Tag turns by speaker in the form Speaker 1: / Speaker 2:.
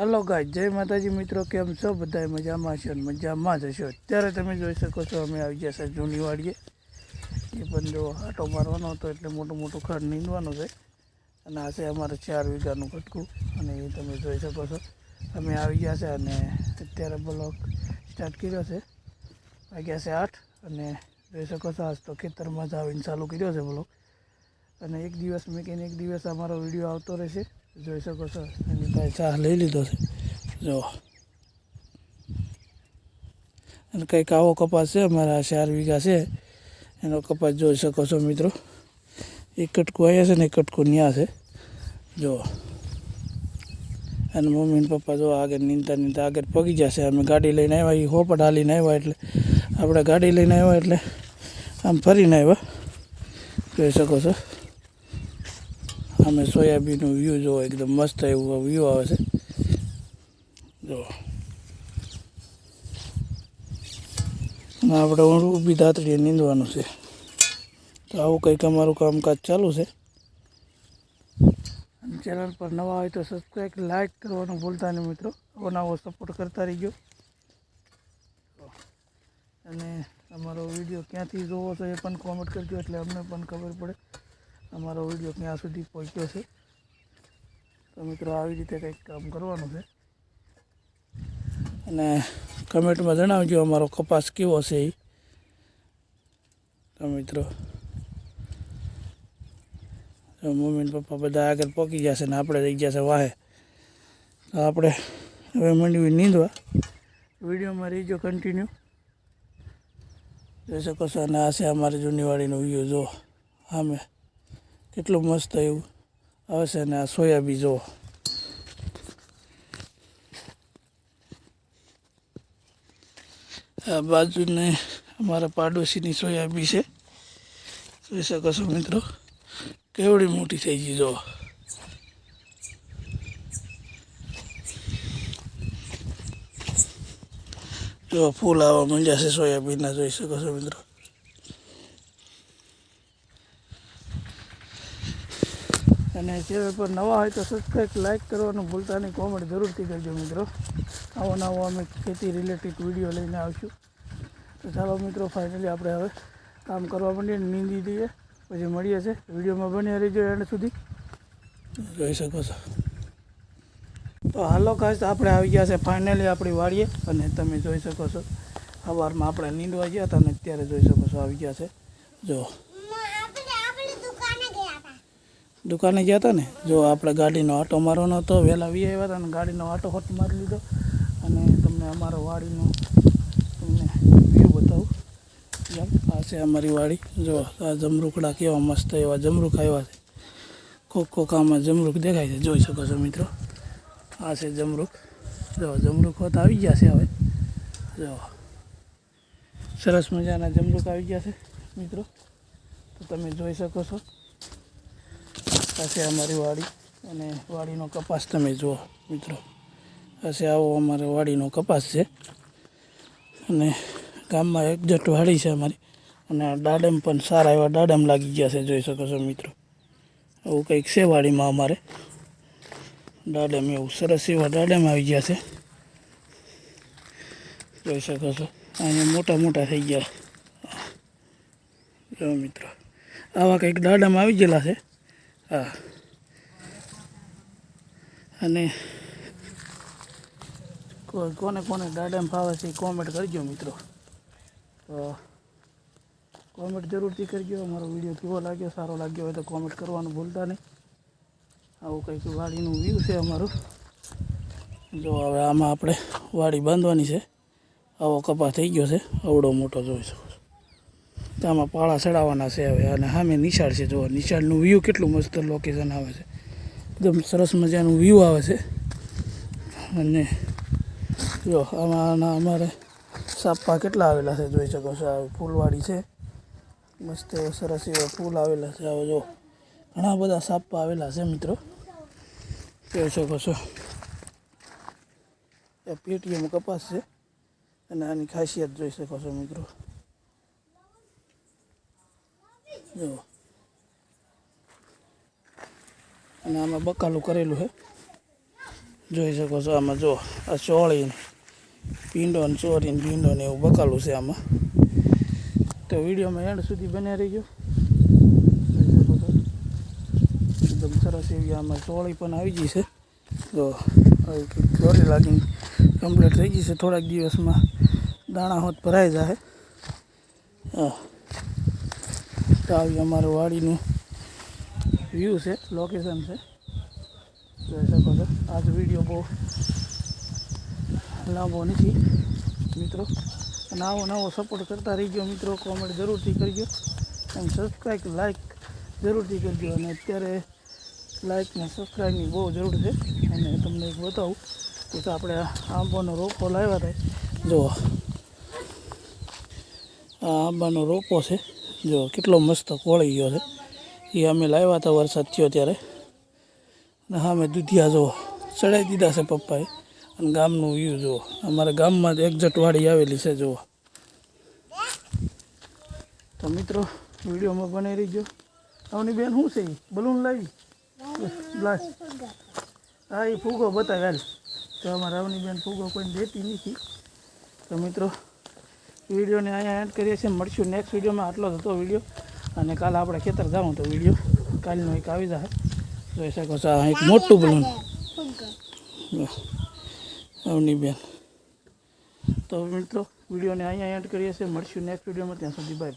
Speaker 1: Hello ગાય જય માતાજી મિત્રો, કેમ છો? બધા મજામાં છો અને મજામાં જ હશો? અત્યારે તમે જોઈ શકો છો, અમે આવી ગયા છે જૂની વાડીએ. એ જો આટો મારવાનો હતો એટલે મોટું મોટું ખડ નીંદવાનું છે. અને આ છે અમારે ચાર વીઘાનું કટકું અને એ તમે જોઈ શકો છો. અમે આવી ગયા છે અને અત્યારે બ્લોક સ્ટાર્ટ કર્યો છે. વાગ્યા છે આઠ. અને જોઈ શકો છો, આજ તો ખેતરમાં જ આવીને ચાલુ કર્યો છે બ્લોક. અને એક દિવસ મેકીને એક દિવસ અમારો વીડિયો આવતો રહેશે. જોઈ શકો છો. એની ચા લઈ લીધો છે. જો. અને કંઈક આવો કપાસ છે, અમારા ચાર વીઘા છે. એનો કપાસ જોઈ શકો છો મિત્રો. એક કટકું અહીંયા છે ને એક કટકું ન્યા છે. જો. અને મમ્મી ને પપ્પા જો આગળ નીંદતા નીંદતા આગળ પગી જશે અમે ગાડી લઈને આવ્યા એ હોપટ હાલીને આવ્યા એટલે આપણે ગાડી લઈને આવ્યા એટલે આમ ફરીને આવ્યા. જોઈ શકો છો. અમે સોયાબીનનું વ્યૂ જો એકદમ મસ્ત એવું વ્યૂ આવે છે. જો. આપણે ઊભી દાંતડીએ નીંદવાનું છે. તો આવું કંઈક અમારું કામકાજ ચાલુ છે. ચેનલ પર નવા હોય તો સબસ્ક્રાઈબ લાઈક કરવાનું ભૂલતા નહીં મિત્રો. આવો સપોર્ટ કરતા રહીજો. અને અમારો વીડિયો ક્યાંથી જોવો છો એ પણ કોમેન્ટ કરજો, એટલે અમને પણ ખબર પડે. અમારો વીડિયો ક્યાં સુધી પહોંચ્યો છે. તો મિત્રો આવી રીતે કંઈક કામ કરવાનું છે. અને કમેન્ટમાં જણાવજો અમારો કપાસ કેવો છે એ તો મિત્રો મમ્મી પપ્પા બધા આગળ પહોંચી જશે ને આપણે રહી જશે વાહે. તો આપણે હવે મંડવી નીંદવા. વિડીયોમાં રહીજો કન્ટિન્યુ જોઈ શકો છો અને આ છે અમારી જૂનીવાડીનો વ્યૂ જો સામે. કેટલું મસ્ત એવું આવે છે ને આ સોયાબી જો આ બાજુને અમારા પાડોશીની સોયાબી છે. જોઈ શકો છો મિત્રો, કેવડી મોટી થઈ ગઈ જો જો ફૂલ આવવા માંડ્યા છે સોયાબીનના, જોઈ શકો છો મિત્રો. અને ચેનલ પર નવા હોય તો સબસ્ક્રાઈબ લાઇક કરવાનું ભૂલતા નહીં. કોમેન્ટ જરૂરથી કરજો મિત્રો. આવો નવો અમે ખેતી રિલેટેડ વીડિયો લઈને આવશું. તો ચાલો મિત્રો ફાઇનલી આપણે હવે કામ કરવા માંડીએ નીંદી દઈએ. પછી મળીએ છે વિડીયોમાં બન્યા રહીજો એન્ડ સુધી. જોઈ શકો છો. તો હાલો ખાસ આપણે આવી ગયા છે ફાઇનલી આપણી વાડીએ અને તમે જોઈ શકો છો. સવારમાં આપણે નીંદવા ગયા હતા અને અત્યારે જોઈ શકો છો, આવી ગયા છે. જો. દુકાને ગયા હતા ને, જો આપણે ગાડીનો આટો મારવાનો હતો, વહેલા વી આવ્યા હતા અને ગાડીનો આટો હોટ મારી લીધો. અને તમને અમારો વાડીનો તમને વ્યૂ બતાવું. જેમ આ છે અમારી વાડી. જો, આ જમરૂકડા કેવા મસ્ત એવા જમરૂક આવ્યા છે. કોક કોક આમાં જમરૂક દેખાય છે. જોઈ શકો છો મિત્રો. આ છે જમરૂક જો જમરૂક હોત આવી ગયા છે હવે. જો, સરસ મજાના જમરૂક આવી ગયા છે મિત્રો. તો તમે જોઈ શકો છો. આ છે અમારી વાડી અને વાડીનો કપાસ તમે જુઓ મિત્રો. આ આવો અમારે વાડીનો કપાસ છે. અને ગામમાં એકજટ વાડી છે અમારી. અને દાડમ પણ સારા એવા દાડમ લાગી ગયા છે, જોઈ શકો છો મિત્રો. આવું કંઈક છે વાડીમાં અમારે. દાડમ એવું સરસ એવા દાડમ આવી ગયા છે. જોઈ શકો છો, અહીંયા મોટા મોટા થઈ ગયા. જો મિત્રો, આવા કંઈક દાડમ આવી ગયેલા છે. હા. અને કોને કોને દાડમ ફાવે છે કોમેન્ટ કરજો મિત્રો. તો કોમેન્ટ જરૂરથી કરજો. અમારો વીડિયો કેવો લાગ્યો, સારો લાગ્યો હોય તો કોમેન્ટ કરવાનું ભૂલતા નહીં. આવું કંઈક વાડીનું વ્યૂ છે અમારું. જો હવે આમાં આપણે વાડી બાંધવાની છે. આવો કપા થઈ ગયો છે. અવડો મોટો જોઈ શકો છો આમાં પાળા ચડાવવાના છે હવે. અને સામે નિશાળ છે જો નિશાળનું વ્યૂ કેટલું મસ્ત લોકેશન આવે છે. એકદમ સરસ મજાનું વ્યૂ આવે છે. અને જો, આમાં અમારે સાપા કેટલા આવેલા છે, જોઈ શકો છો. આ ફૂલવાડી છે. મસ્ત એવો સરસ એવો ફૂલ આવેલા છે. આવો જો ઘણા બધા સાપા આવેલા છે, મિત્રો. જોઈ શકો છો. પેટીએમ કપાસ છે. અને આની ખાસિયત જોઈ શકો છો, મિત્રો. જો. અને આમાં બકાલું કરેલું છે જોઈ શકો છો આમાં જો, આ ચોળી પીંડો ને ચોરી ને ભીંડો ને એવું બકાલું છે આમાં. તો વિડીયોમાં એન્ડ સુધી બન્યા રહીજો. એકદમ સરસ એવી આમાં ચોળી પણ આવી ગઈ છે. કંઈક ચોરી લાગીને કમ્પ્લીટ થઈ ગઈ છે. થોડાક દિવસમાં દાણા હોત ભરાઈ જાય હા. તો આવી અમારું વાડીનું વ્યૂ છે લોકેશન છે. જોઈ શકો છો, આજ વીડિયો બહુ લાંબો નથી, મિત્રો. અને આવો નવો સપોર્ટ કરતા રહીજો, મિત્રો. કોમેન્ટ જરૂરથી કરજો. અને સબસ્ક્રાઈબ લાઈક જરૂરથી કરજો. અને અત્યારે લાઇક ને સબસ્ક્રાઈબની બહુ જરૂર છે. અને તમને એક બતાવું કે આપણે આંબાનો રોપો લાવ્યા હતા જુઓ આ આંબાનો રોપો છે. જો કેટલો મસ્ત કોળી ગયો છે. એ અમે લાવ્યા હતા વરસાદ થયો ત્યારે. અને હા મેં દૂધિયા, જુઓ. ચડાવી દીધા છે પપ્પાએ. અને ગામનું વ્યૂ જુઓ. અમારા ગામમાં જ વાડી આવેલી છે, જુઓ. તો મિત્રો, વિડીયોમાં બની રહીજો આવની બેન શું છે બલૂન લાવી? લાય હા એ ફૂગો બતાવે હાલ. તો અમારા રાવની બેન ફૂગો કોઈને દેતી નથી. તો મિત્રો વિડીયોને અહીંયા એન્ડ કરીએ છીએ. મળશું નેક્સ્ટ વિડીયોમાં. આટલો જ હતો વીડિયો. અને કાલે આપણે ખેતર જાઉં તો વીડિયો. કાલનો એક આવી જાય. જોઈ શકો છો, આ એક મોટું બલૂન અવની બેન. તો મિત્રો, વિડીયોને અહીંયા એન્ડ કરીએ છીએ. મળશું નેક્સ્ટ વિડીયોમાં. ત્યાં સુધી બાય